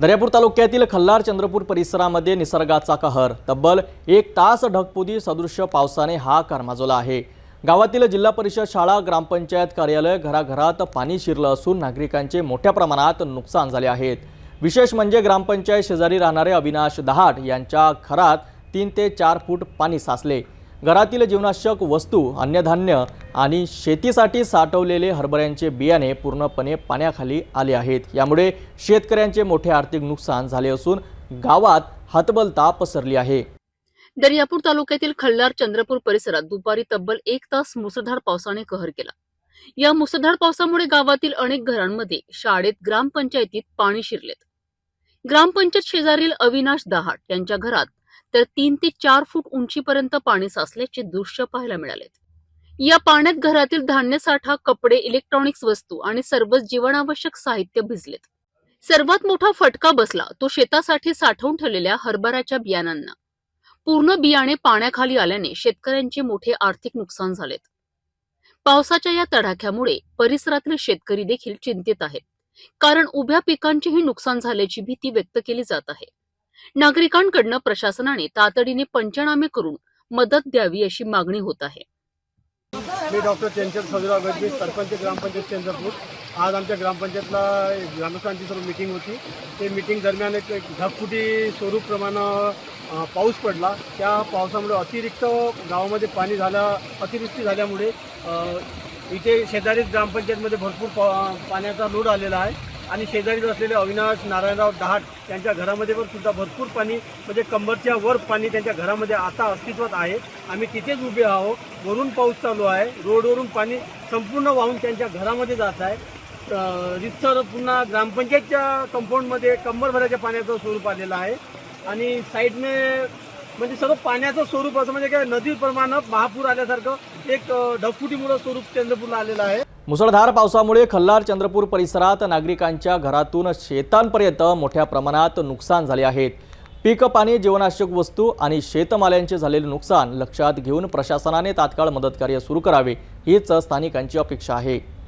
दर्यापूर तालुक्यातील खल्लार चंद्रपूर परिसरामध्ये निसर्गाचा कहर. तब्बल एक तास ढगपुदी सदृश्य पावसाने हा करमाजवला आहे. गावातील जिल्हा परिषद शाळा ग्रामपंचायत कार्यालय घराघरात पाणी शिरलं असून नागरिकांचे मोठ्या प्रमाणात नुकसान झाले आहेत. विशेष म्हणजे ग्रामपंचायत शेजारी राहणारे अविनाश दहाट यांच्या घरात तीन ते चार फूट पाणी साचले. घरातील जीवनावश्यक वस्तू अन्नधान्य आणि शेतीसाठी साठवलेले हरभऱ्यांचे बियाणे पूर्णपणे पाण्याखाली आले आहेत. यामुळे शेतकऱ्यांचे मोठे आर्थिक नुकसान झाले असून गावात हतबलता पसरली आहे. दर्यापूर तालुक्यातील खल्लार चंद्रपूर परिसरात दुपारी तब्बल एक तास मुसळधार पावसाने कहर केला. या मुसळधार पावसामुळे गावातील अनेक घरांमध्ये शाळेत ग्रामपंचायतीत पाणी शिरलेत. ग्रामपंचायत शेजारील अविनाश दहाट यांच्या घरात तर तीन ते चार फूट उंचीपर्यंत पाणी साचल्याचे दृश्य पाहायला मिळालेत. या पाण्यात घरातील धान्य साठा कपडे इलेक्ट्रॉनिक्स वस्तू आणि सर्वच जीवनावश्यक साहित्य भिजलेत. सर्वात मोठा फटका बसला तो शेतासाठी साठवून ठेवलेल्या हरभऱ्याच्या बियाणांना. पूर्ण बियाणे पाण्याखाली आल्याने शेतकऱ्यांचे मोठे आर्थिक नुकसान झालेत. पावसाच्या या तडाख्यामुळे परिसरातील शेतकरी देखील चिंतित आहेत. कारण उभ्या पिकांचेही नुकसान झाल्याची भीती व्यक्त केली जात आहे. नागरिकांकडनं प्रशासनाने तातडीने पंचनामे करून मदत द्यावी अशी मागणी होत आहे. मी डॉक्टर चंचल सजराव गडवी सरपंच ग्रामपंचायत चंद्रपूर. आज आमच्या ग्रामपंचायतला ग्रामस्थांची सर्व मिटिंग होती. ते मिटिंग दरम्यान एक ढगफुटी स्वरूपप्रमाणे पाऊस पडला. त्या पावसामुळे अतिरिक्त गावामध्ये पाणी झाला अतिवृष्टी झाल्यामुळे इथे शेजारीच ग्रामपंचायतमध्ये भरपूर पा पाण्याचा लोड आलेला आहे. आणि शेजारीच असलेले अविनाश नारायणराव दहाट त्यांच्या घरामध्ये पण सुद्धा भरपूर पाणी म्हणजे कंबरच्या वर पाणी त्यांच्या घरामध्ये आता अस्तित्वात आहे. आम्ही तिथेच उभे आहोत. वरून पाऊस चालू आहे. रोडवरून पाणी संपूर्ण वाहून त्यांच्या घरामध्ये जात आहे. रितसर पुन्हा ग्रामपंचायतच्या कंपाऊंडमध्ये कंबरभराच्या पाण्याचं स्वरूप आलेलं आहे. आणि साईडने म्हणजे सर्व पाण्याचं स्वरूप असं म्हणजे काय नदी प्रमाण महापूर आल्यासारखं एक अं, ढगफुटीमुळं स्वरूप चंद्रपूरला आलेलं आहे. मुसळधार पावसामुळे खल्लार चंद्रपूर परिसरात नागरिकांच्या घरातून शेतांपर्यंत मोठ्या प्रमाणात नुकसान झाले आहेत. पीक पाणी जीवनावश्यक वस्तू आणि शेतमाल्यांचे झालेले नुकसान लक्षात घेऊन प्रशासनाने तात्काळ मदतकार्य सुरू करावे हीच स्थानिकांची अपेक्षा आहे.